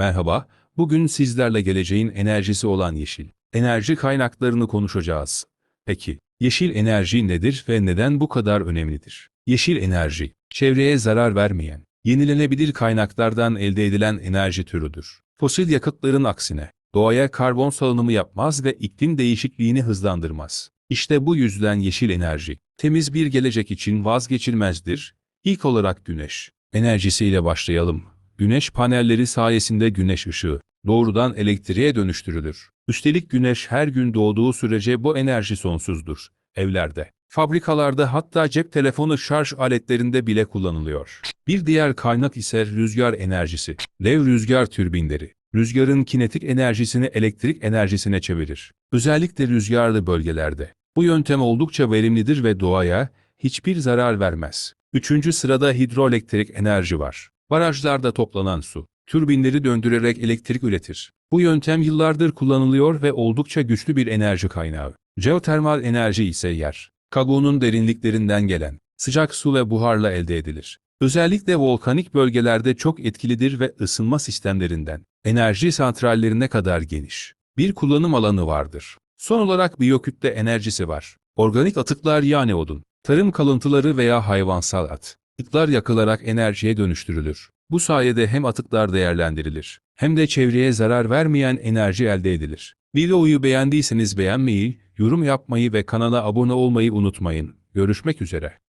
Merhaba, bugün sizlerle geleceğin enerjisi olan yeşil enerji kaynaklarını konuşacağız. Peki, yeşil enerji nedir ve neden bu kadar önemlidir? Yeşil enerji, çevreye zarar vermeyen, yenilenebilir kaynaklardan elde edilen enerji türüdür. Fosil yakıtların aksine, doğaya karbon salınımı yapmaz ve iklim değişikliğini hızlandırmaz. İşte bu yüzden yeşil enerji, temiz bir gelecek için vazgeçilmezdir. İlk olarak güneş enerjisiyle başlayalım. Güneş panelleri sayesinde güneş ışığı doğrudan elektriğe dönüştürülür. Üstelik güneş her gün doğduğu sürece bu enerji sonsuzdur. Evlerde, fabrikalarda hatta cep telefonu şarj aletlerinde bile kullanılıyor. Bir diğer kaynak ise rüzgar enerjisi. Dev rüzgar türbinleri. Rüzgarın kinetik enerjisini elektrik enerjisine çevirir. Özellikle rüzgarlı bölgelerde. Bu yöntem oldukça verimlidir ve doğaya hiçbir zarar vermez. Üçüncü sırada hidroelektrik enerji var. Barajlarda toplanan su, türbinleri döndürerek elektrik üretir. Bu yöntem yıllardır kullanılıyor ve oldukça güçlü bir enerji kaynağı. Jeotermal enerji ise yer, kabuğunun derinliklerinden gelen sıcak su ve buharla elde edilir. Özellikle volkanik bölgelerde çok etkilidir ve ısınma sistemlerinden enerji santrallerine kadar geniş bir kullanım alanı vardır. Son olarak biyokütle enerjisi var. Organik atıklar yani odun, tarım kalıntıları veya hayvansal at. Atıklar yakılarak enerjiye dönüştürülür. Bu sayede hem atıklar değerlendirilir, hem de çevreye zarar vermeyen enerji elde edilir. Videoyu beğendiyseniz beğenmeyi, yorum yapmayı ve kanala abone olmayı unutmayın. Görüşmek üzere.